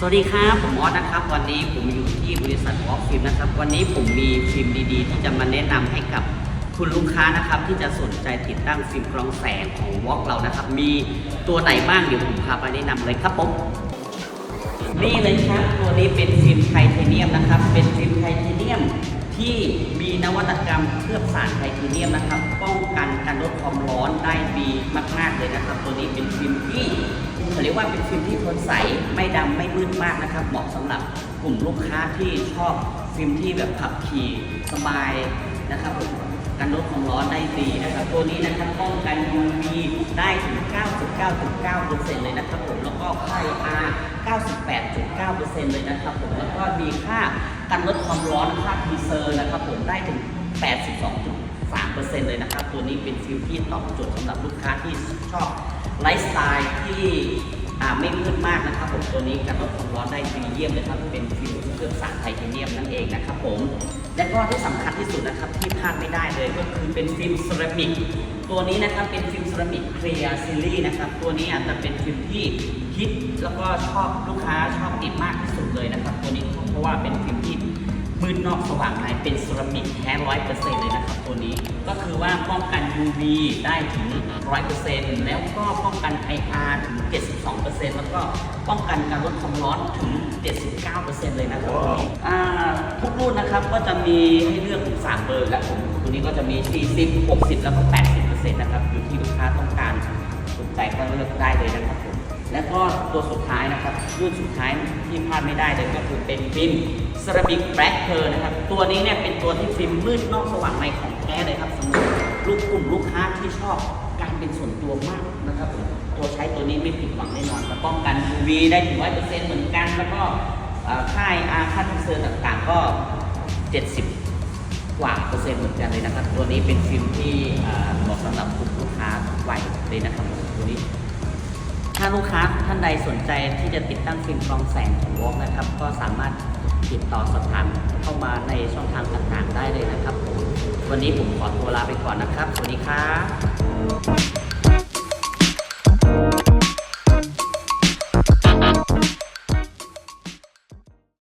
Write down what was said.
สวัสดีครับผมออสนะครับ วันนี้ผมอยู่ที่บริษัทวอล์กฟิล์มนะครับ วันนี้ผมมีฟิล์มดีๆ ที่จะมาแนะนำให้กับคุณลูกค้านะครับที่จะสนใจติดตั้งฟิล์มกรองแสงของวอล์กเรานะครับ มีตัวไหนบ้างเดี๋ยวผมพาไปแนะนำเลยครับผมนี่เลยครับตัวนี้เป็นฟิล์มไทเทเนียมนะครับ เป็นฟิล์มไทเทเนียม กรรมเคลือบสารไทเทเนียมนะครับ ป้องกันการลดความร้อนได้ดีมาก ๆ เลยนะครับ ตัวนี้เป็นฟิล์มที่เขาเรียกว่าเป็นฟิล์มที่ทนใสไม่ดำไม่มืดมากนะครับ เหมาะสำหรับกลุ่มลูกค้าที่ชอบฟิล์มที่แบบขับขี่สบายนะครับการลดความร้อนได้ดีนะครับ ตัวนี้นะครับป้องกัน UV ได้ถึง 99.9%เลยนะครับผมแล้วก็ค่า R 98.9%เลยนะครับผมแล้วก็มีค่ากันลดความร้อนค่าพีเซอร์นะครับผมได้ถึง 82.3%เลยนะครับ ตัวนี้เป็นฟิลที่ตอบโจทย์สำหรับลูกค้าที่ชอบไลฟ์สไตล์ที่ไม่มืดมากนะครับผมตัวนี้กันลดความร้อนได้ดีเยี่ยมเลยครับเป็นฟิลเคลือบสารไทเทเนียมนั่นเองนะครับผมและก็ที่สำคัญที่สุดนะครับที่พลาดไม่ได้เลยก็คือเป็นฟิล์มเซรามิกตัวนี้นะครับเป็นฟิล์มเซรามิกเคลียร์ซีรีส์นะครับตัวนี้อาจจะเป็นฟิล์มที่ฮิตแล้วก็ชอบลูกค้าชอบติดมากที่สุดเลยนะครับ ตัวนี้เพราะว่าเป็นฟิล์มที่ มืดนอกสว่างในเป็นเซรามิกแท้ร้อยเปอร์เซ็นต์เลยนะครับ ตัวนี้ก็คือว่าป้องกัน UV ได้ถึงร้อยเปอร์เซ็นต์แล้วก็ป้องกัน IR ถึง 72%แล้วก็ป้องกันการลดความร้อนถึง 79%เลยนะครับตัวนี้อ่าทุกรุ่นนะครับก็จะมีให้เลือกถึง3เบอร์และผมตัวนี้ก็จะมี 40 60 แล้วก็ 80%นะครับอยู่ที่ลูกค้าต้องการสนใจก็เลือกได้เลยนะครับผม แล้วก็ตัวสุดท้ายนะครับรุ่นสุดท้ายที่พลาดไม่ได้เลยก็คือเป็นฟิล์มเซรามิกแบล็กเพอร์นะครับ ตัวนี้เนี่ยเป็นตัวที่ฟิล์มมืดนอกสว่างในของแท้เลยครับสำหรับลูกกลุ่มลูกค้าที่ชอบการเป็นส่วนตัวมากนะครับตัวใช้ตัวนี้ไม่ผิดหวังแน่นอนและป้องกัน UV ได้ถึง100%เหมือนกัน แล้วก็ค่ายอาค่าทีเซอร์ต่างๆก็ 70 กว่าเปอร์เซ็นต์เหมือนกันเลยนะครับ ตัวนี้เป็นฟิล์มที่านลูกค้าท่านใดสนใจที่จะติดตั้งฟิล์มกรองแสงของวอกนะครับ ก็สามารถติดต่อสอบถามเข้ามาในช่องทางต่างๆ ได้เลยนะครับผมวันนี้ผมขอตัวลาไปก่อนนะครับ สวัสดีครับ